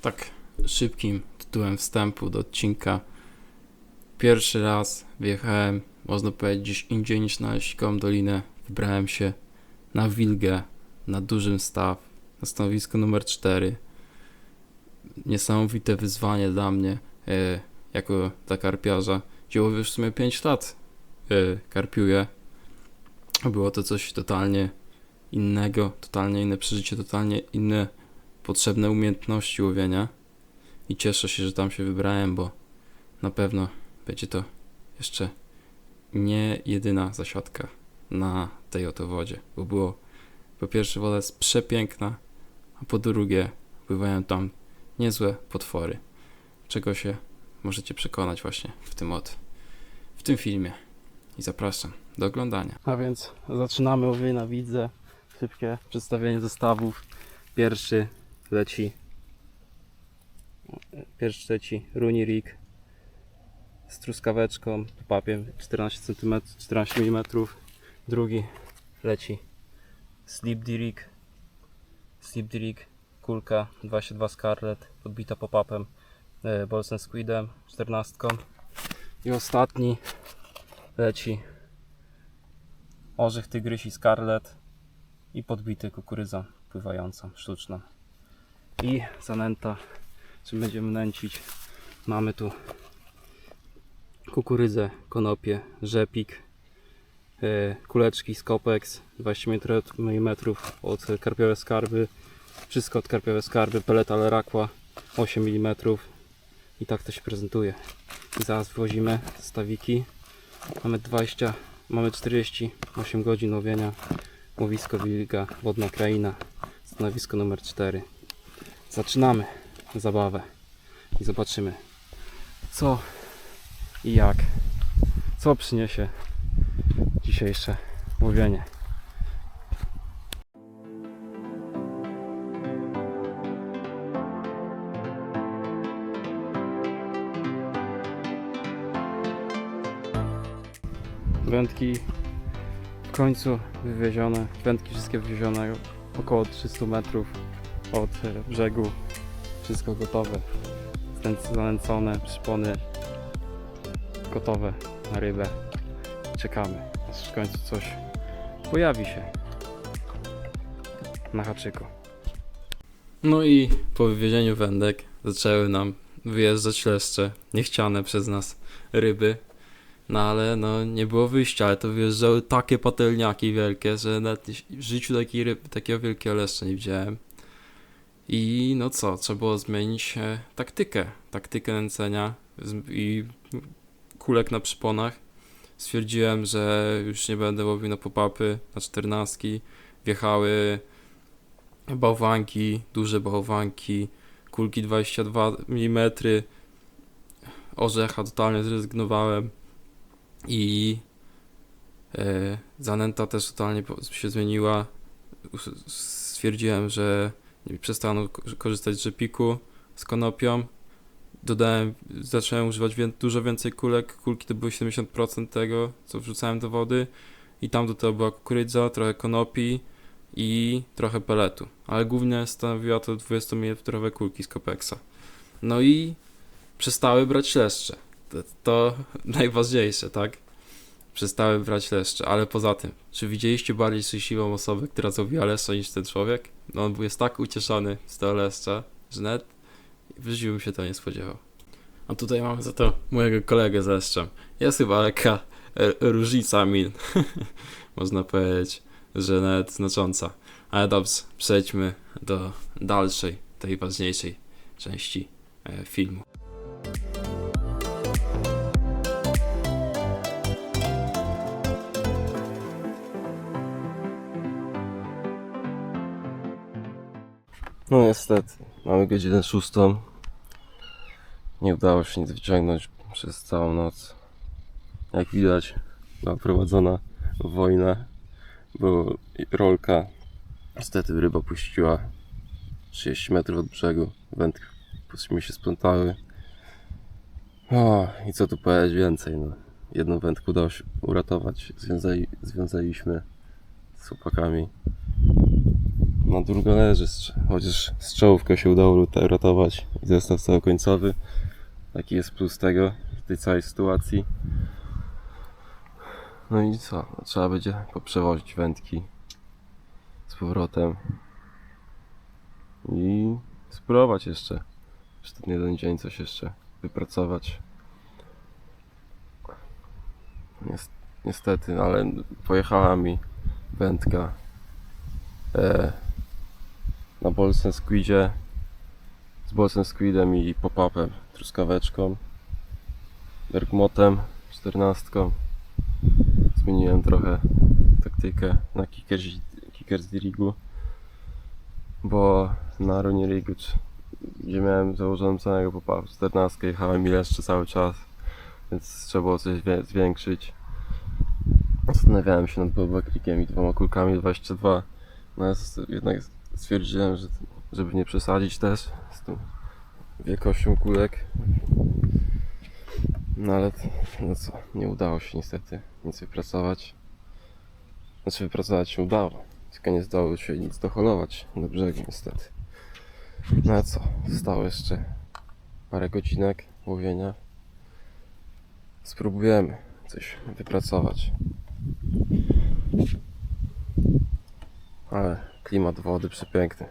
tak szybkim tytułem wstępu do odcinka. Pierwszy raz wjechałem, można powiedzieć, gdzieś indziej niż na Sikową Dolinę. Wybrałem się na Wilgę, na dużym staw, na stanowisko numer 4. Niesamowite wyzwanie dla mnie, e, jako dla karpiarza. Działo już w sumie 5 lat e, karpiuję. Było to coś totalnie innego, totalnie inne przeżycie, totalnie inne potrzebne umiejętności łowienia i cieszę się, że tam się wybrałem, bo na pewno będzie to jeszcze nie jedyna zasiadka na tej oto wodzie, bo było po pierwsze woda jest przepiękna, a po drugie pływają tam niezłe potwory, czego się możecie przekonać właśnie w tym od, w tym filmie i zapraszam do oglądania. A więc zaczynamy łowienie na widzę. Szybkie przedstawienie zestawów. Pierwszy leci. Pierwszy leci Runi Rig z truskaweczką, papiem 14 cm, 14 mm. Drugi leci. Rig Sleep Rig kulka 22 Scarlet podbita pop-upem e, Bolsen Squidem 14 i ostatni leci. Orzech tygrysi Scarlet i podbity kukurydza pływająca, sztuczna. I zanęta, czym będziemy nęcić. Mamy tu kukurydzę, konopie, rzepik, e, kuleczki z Copex 20 mm od karpiowe skarby, wszystko od karpiowe skarby, peleta Lerakła 8 mm i tak to się prezentuje. Zaraz wywozimy stawiki. Mamy 20, mamy 48 godzin łowienia. Łowisko Wilga, Wodna Kraina, stanowisko numer 4. Zaczynamy zabawę i zobaczymy co i jak, co przyniesie dzisiejsze łowienie. Wędki w końcu wywiezione, wędki wszystkie wywiezione około 300 metrów od brzegu. Wszystko gotowe, zanęcone, przypony gotowe na rybę. Czekamy, aż w końcu coś pojawi się na haczyku. No i po wywiezieniu wędek zaczęły nam wyjeżdżać leszcze, niechciane przez nas ryby. No ale no nie było wyjścia, ale to wyjeżdżały takie patelniaki wielkie, że nawet w życiu takiej ryb, takiego wielkiego leszcza nie widziałem. I no co, trzeba było zmienić e, taktykę, taktykę nęcenia i kulek na przyponach. Stwierdziłem, że już nie będę łowił na pop-upy, na czternastki. Wjechały bałwanki, duże bałwanki, kulki 22 mm. Orzecha totalnie zrezygnowałem i e, zanęta też totalnie się zmieniła. Stwierdziłem, że ko- korzystać z rzepiku z konopią. Dodałem, zacząłem używać dużo więcej kulek. Kulki to były 70% tego, co wrzucałem do wody. I tam do tego była kukurydza, trochę konopi i trochę peletu. Ale głównie stanowiła to 20 mm kulki z Copexa. No i przestały brać leszcze. To, to najważniejsze, tak? Przestały brać leszcze, ale poza tym, czy widzieliście bardziej szczęśliwą osobę, która złowiła leszcze niż ten człowiek? No on był- jest tak ucieszony z tego leszcza, że nawet w życiu bym się to nie spodziewał. A tutaj mamy za to mojego kolegę z leszczem. Jest chyba lekka e, różnica min, można powiedzieć, że nawet znacząca. Ale dobrze, przejdźmy do dalszej, tej ważniejszej części e, filmu. No niestety, mamy godzinę szóstą. Nie udało się nic wyciągnąć przez całą noc. Jak widać, była prowadzona wojna, bo rolka, niestety ryba puściła 30 metrów od brzegu. Wędki mi się splątały. O, i co tu powiedzieć więcej, no. Jedną wędkę udało się uratować. Związali, związaliśmy z chłopakami. Na drugą leży, chociaż z czołówką się udało ratować i zestaw całokońcowy. Taki jest plus tego, tej całej sytuacji. No i co? No, trzeba będzie poprzewozić wędki z powrotem i spróbować jeszcze przez ten jeden dzień coś jeszcze wypracować. Nies- Niestety, ale pojechała mi wędka e, na Bolsen Squidzie z Bolsen Squidem i pop-upem, truskaweczką, bergmotem, czternastką. Zmieniłem trochę taktykę na kickers, kickers rigu, bo na runie rigu, gdzie miałem założoną samego pop-up 14, jechałem mi jeszcze cały czas, więc trzeba było coś zwiększyć. Zastanawiałem się nad bobaklikiem i dwoma kulkami 22. No ja s- jednak stwierdziłem, że żeby nie przesadzić też z tą wielkością kulek. No ale no co, nie udało się niestety nic wypracować. Znaczy wypracować się udało, tylko nie zdało się nic doholować do brzegu niestety. No a co, zostało jeszcze parę godzinek łowienia. Spróbujemy coś wypracować. Ale klimat wody przepiękny.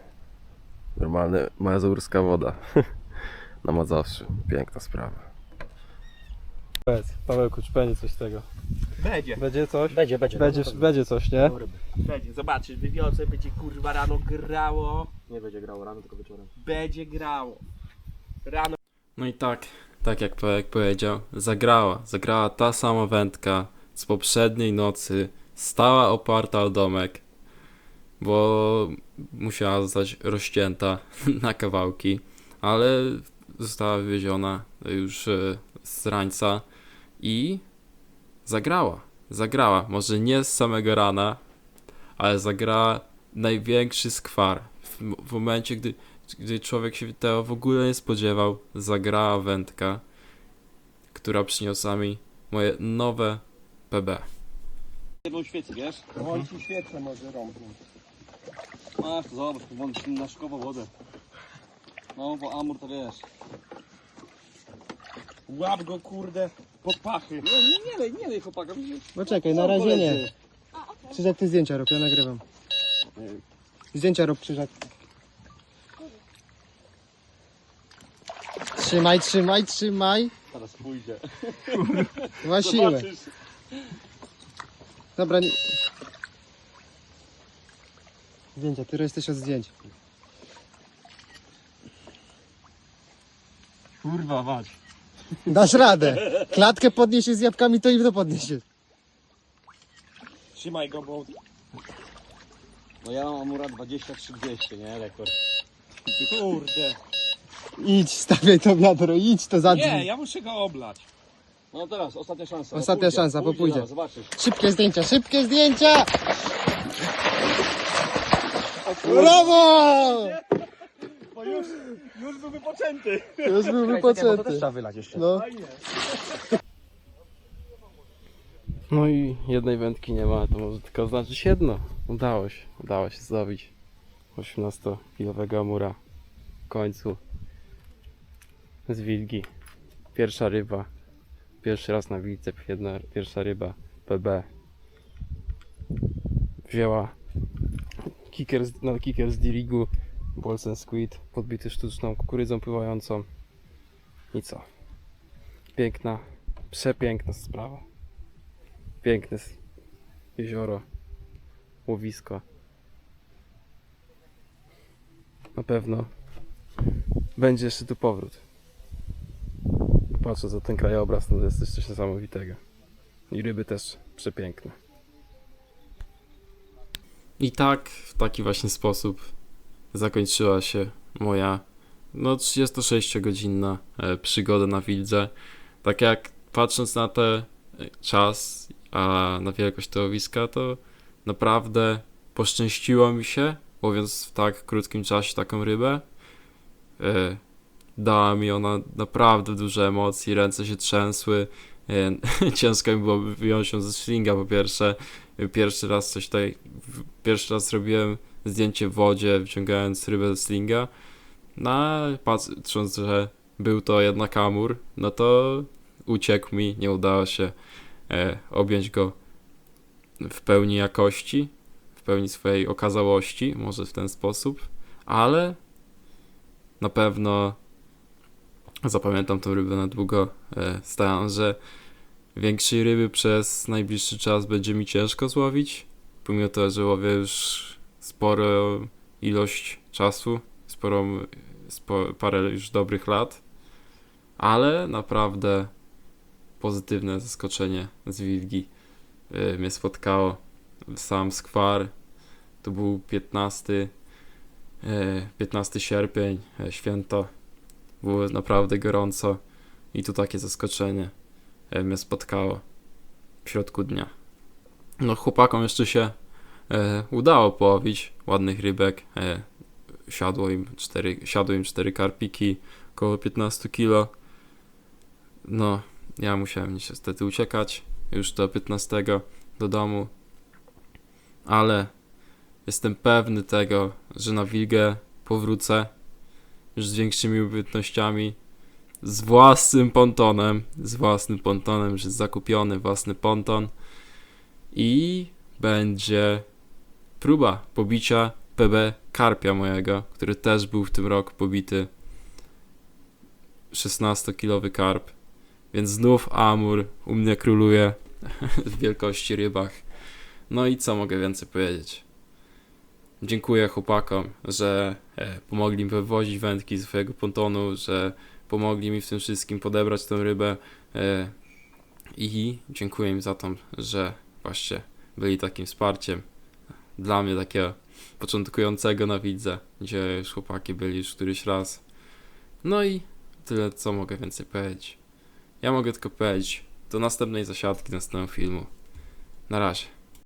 Normalny mazurska woda. Na Mazowszu. Piękna sprawa. Powiedz, Pawełku, czy będzie coś z tego? Będzie, Będzie coś? Będzie, będzie. Będzie, będzie coś, nie? będzie, zobaczysz, wywiozę, będzie kurwa rano grało, Nie będzie grało rano, tylko wieczorem. będzie grało. Rano No i tak, tak jak Pawek powiedział, zagrała. Zagrała ta sama wędka z poprzedniej nocy. Stała oparta o domek, bo musiała zostać rozcięta na kawałki, ale została wywieziona już e, z rańca i zagrała. Zagrała. Może nie z samego rana, ale zagrała największy skwar. W, w momencie, gdy gdy człowiek się tego w ogóle nie spodziewał, zagrała wędka, która przyniosła mi moje nowe PB. Jedną świecę, wiesz? ci świecę może rąbnąć. Ach, to zobacz, włącz na szkowo wodę. No, bo Amur to wiesz. Łap go kurde pod pachy. Nie, nie, nie lej, nie lej chłopaka. No czekaj, na razie nie. Krzyżak, ty zdjęcia rób, ja nagrywam. Zdjęcia rób, Krzyżak. Trzymaj, trzymaj, trzymaj. Teraz pójdzie. Ma siłę. Dobra, nie... Zdjęcia, ty jesteś od zdjęć. Kurwa, mać. Dasz radę. Klatkę podniesiesz z jabłkami, to i to podniesiesz. Trzymaj go, bo No ja mam Amura 23-200, nie? Rekord. kurde. Idź, stawiaj to wiadro, idź to za Nie, drzwi. ja muszę go oblać. No teraz, ostatnia szansa. Ostatnia Pójdzie, szansa, bo pójdzie. zaraz, Zobaczysz. Szybkie zdjęcia, szybkie zdjęcia! Brawo! Bo już, już był wypoczęty. Już był wypoczęty. trzeba wylać jeszcze. No. No i jednej wędki nie ma, to może tylko znaczyć jedno. Udało się, udało się zdobyć 18-kilowego amura w końcu z wilgi. Pierwsza ryba, pierwszy raz na wilce, jedna, pierwsza ryba PB. Wzięła kicker, z- na kicker z Dirigu, Bolsen Squid, podbity sztuczną kukurydzą pływającą. I co? Piękna, przepiękna sprawa. Piękne jezioro, łowisko. Na pewno będzie jeszcze tu powrót. Patrzę za ten krajobraz, no to jest coś niesamowitego. I ryby też przepiękne. I tak, w taki właśnie sposób zakończyła się moja no 36-godzinna e, przygoda na Wildze. Tak jak patrząc na ten e, czas, a na wielkość tego łowiska, to naprawdę poszczęściło mi się, łowiąc w tak krótkim czasie taką rybę. E, Dała mi ona naprawdę duże emocje, ręce się trzęsły. E, Ciężko mi było wyjąć ją ze slinga po pierwsze. Pierwszy raz coś tutaj, pierwszy raz robiłem zdjęcie w wodzie, wyciągając rybę z slinga. No, patrząc, że był to jednak amur, no to uciekł mi, nie udało się e, objąć go w pełni jakości, w pełni swojej okazałości, może w ten sposób, ale na pewno zapamiętam tą rybę na długo. E, stałem, że większej ryby przez najbliższy czas będzie mi ciężko złowić, pomimo to, że łowię już sporo ilość czasu, sporą, spo, parę już dobrych lat, ale naprawdę pozytywne zaskoczenie z wilgi y, mnie spotkało. Sam skwar, to był 15, y, 15 sierpień, y, święto, było naprawdę gorąco i tu takie zaskoczenie mnie spotkało w środku dnia. No chłopakom jeszcze się e, udało połowić ładnych rybek. E, siadło im cztery, siadło im cztery karpiki, około 15 kilo. No, ja musiałem niestety uciekać już do 15 do domu, ale jestem pewny tego, że na Wilgę powrócę już z większymi umiejętnościami, z własnym pontonem, z własnym pontonem, już jest zakupiony własny ponton i będzie próba pobicia PB karpia mojego, który też był w tym roku pobity 16-kilowy karp, więc znów Amur u mnie króluje w wielkości rybach. No i co mogę więcej powiedzieć? Dziękuję chłopakom, że e, pomogli mi wywozić wędki z swojego pontonu, że pomogli mi w tym wszystkim podebrać tę rybę e, i dziękuję im za to, że właśnie byli takim wsparciem dla mnie takiego początkującego na widzę, gdzie już chłopaki byli już któryś raz. No i tyle, co mogę więcej powiedzieć. Ja mogę tylko powiedzieć do następnej zasiadki, następnego filmu. Na razie.